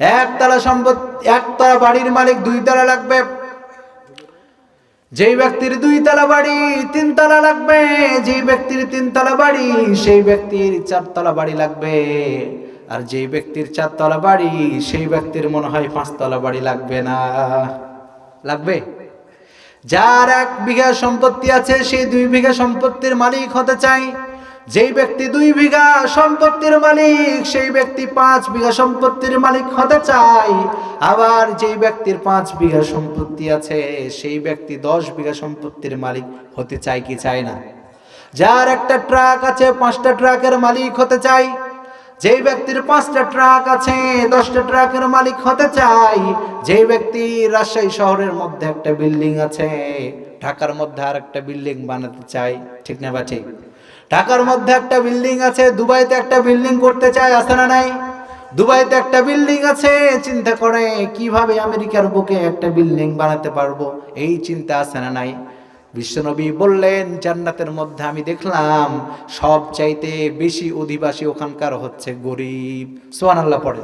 একতলা সম্পদ, একতলা বাড়ির মালিক দুই তলা লাগবে। যেই ব্যক্তির দুই তলা বাড়ি তিনতলা লাগবে, যেই ব্যক্তির তিনতলা বাড়ি, সেই ব্যক্তির চারতলা বাড়ি লাগবে। আর যেই ব্যক্তির চারতলা বাড়ি, সেই ব্যক্তির মনে হয় পাঁচতলা বাড়ি লাগবে না। লাগবে? যার এক বিঘা সম্পত্তি আছে সেই দুই বিঘা সম্পত্তির মালিক হতে চাই যেই ব্যক্তি দুই বিঘা সম্পত্তির মালিক, সেই ব্যক্তি পাঁচ বিঘা সম্পত্তির মালিক হতে চাই আবার যেই ব্যক্তির পাঁচ বিঘা সম্পত্তি আছে, সেই ব্যক্তি দশ বিঘা সম্পত্তির মালিক হতে চায় কি চায় না? যার একটা ট্রাক আছে, পাঁচটা ট্রাকের মালিক হতে চাই যেই ব্যক্তির পাঁচটা ট্রাক আছে, দশটা ট্রাকের মালিক হতে চাই যেই ব্যক্তি রাজশাহী শহরের মধ্যে একটা বিল্ডিং আছে, ঢাকার মধ্যে আর একটা বিল্ডিং বানাতে চাই ঠিক না বা ঠিক? ঢাকার মধ্যে একটা বিল্ডিং আছে, দুবাইতে একটা বিল্ডিং করতে চায়, আছে না নাই? দুবাইতে একটা বিল্ডিং আছে, চিন্তা করে কীভাবে আমেরিকার বুকে একটা বিল্ডিং বানাতে পারব? এই চিন্তা আছে না নাই? বিশ্বনবী বললেন, জান্নাতের মধ্যে আমি দেখলাম সব চাইতে বেশি অধিবাসী ওখানকার হচ্ছে গরিব। সোহান আল্লাহ পড়ে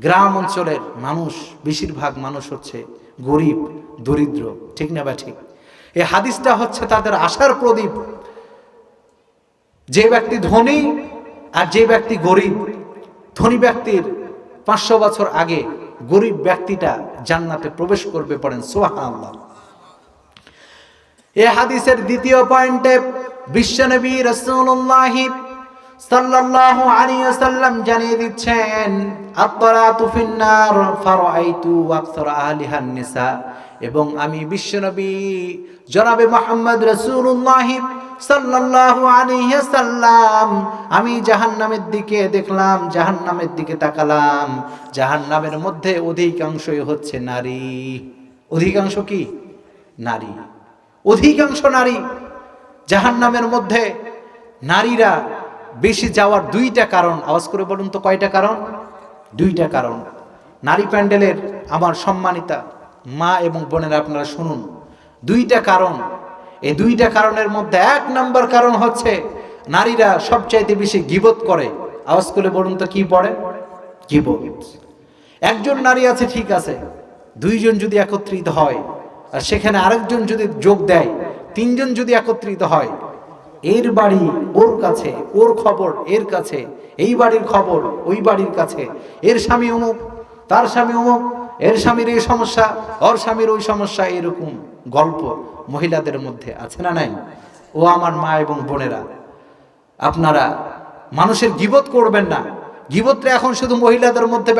গ্রাম অঞ্চলের মানুষ, বেশিরভাগ মানুষ হচ্ছে গরিব, দরিদ্র, ঠিক না বা ঠিক? এই হাদিসটা হচ্ছে তাদের আশার প্রদীপ। যে ব্যক্তি ধনী আর যে ব্যক্তি গরিব, ধনী ব্যক্তির পাঁচশো বছর আগে গরিব ব্যক্তিটা জান্নাতে প্রবেশ করবে পড়েন সোহান এ হাদিসের দ্বিতীয় পয়েন্টে বিশ্বনবী ওয়াসাল্লাম জানিয়ে দিচ্ছেন নিসা। এবং আমি বিশ্বনবী জনাবে মুহাম্মদ রাসূলুল্লাহ সাল্লাল্লাহু আলাইহি ওয়াসাল্লাম আমি জাহান্নামের দিকে দেখলাম, জাহান্নামের দিকে তাকালাম। জাহান্নামের মধ্যে অধিকাংশই হচ্ছে নারী। অধিকাংশ কি? নারী। অধিকাংশ নারী জাহান নামের মধ্যে নারীরা বেশি যাওয়ার দুইটা কারণ। আওয়াজ করে বলুন তো কয়টা কারণ? দুইটা কারণ। নারী প্যান্ডেলের আমার সম্মানিতা মা এবং বোনেরা আপনারা শুনুন। দুইটা কারণ এই দুইটা কারণের মধ্যে এক নম্বর কারণ হচ্ছে নারীরা সবচাইতে বেশি গিবত করে। আওয়াজ করে বলুন তো, কি পড়ে? গিবত। একজন নারী আছে, ঠিক আছে। দুইজন যদি একত্রিত হয়, আর সেখানে আরেকজন যদি যোগ দেয়, তিনজন যদি একত্রিত হয়, এর বাড়ি ওর কাছে, ওর খবর এর কাছে, এই বাড়ির খবর ওই বাড়ির কাছে, এর স্বামী অমুক, তার স্বামী অমুক, এর স্বামীর এই সমস্যা, ওর স্বামীর ওই সমস্যা, এরকম। গল্প মহিলাদের মধ্যে আছে না নাই? ও আমার মা এবং বোনেরা, আপনারা মানুষের গিবত করবেন না। গিবতটা এখন শুধু মহিলাদের মধ্যে